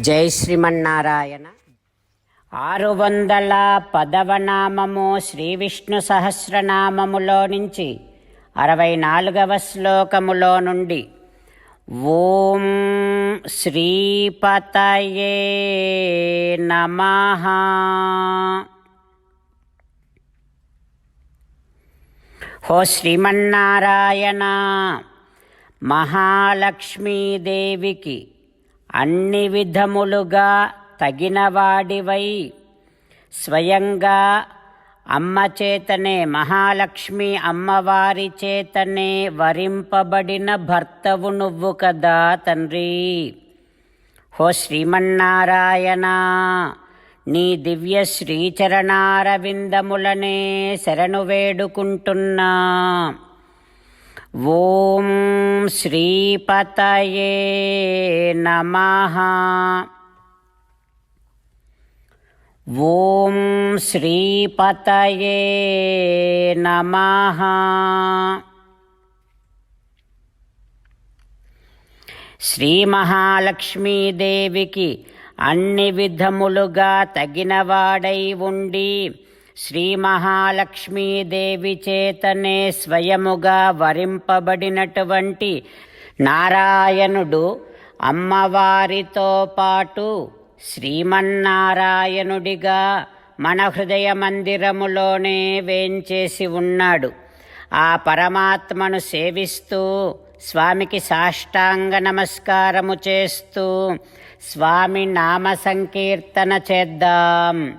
జై శ్రీమన్నారాయణ. ఆరు వందల పదవనామము శ్రీ విష్ణు సహస్రనామములో నుంచి అరవై నాలుగవ శ్లోకములో నుండి ఓం శ్రీపతయే నమ. హో శ్రీమన్నారాయణ మహాలక్ష్మీదేవికి అన్ని విధములుగా తగినవాడివై. స్వయంగా అమ్మ చేతనే మహాలక్ష్మి అమ్మవారి చేతనే వరింపబడిన భర్తవు నువ్వు కదా తండ్రి. హో శ్రీమన్నారాయణ నీ దివ్య శ్రీచరణారవిందములనే శరణు వేడుకుంటున్నా. ఓం శ్రీపతయే నమః. ఓం శ్రీపతయే నమః. శ్రీ మహాలక్ష్మీదేవికి అన్ని విధములుగా తగినవాడై ఉండి శ్రీ మహాలక్ష్మీదేవి చేతనే స్వయముగా వరింపబడినటువంటి నారాయణుడు అమ్మవారితో పాటు శ్రీమన్నారాయణుడిగా మన హృదయ మందిరములోనే వేంచేసి ఉన్నాడు. ఆ పరమాత్మను సేవిస్తూ స్వామికి సాష్టాంగ నమస్కారము చేస్తూ స్వామి నామ సంకీర్తన చేద్దాం.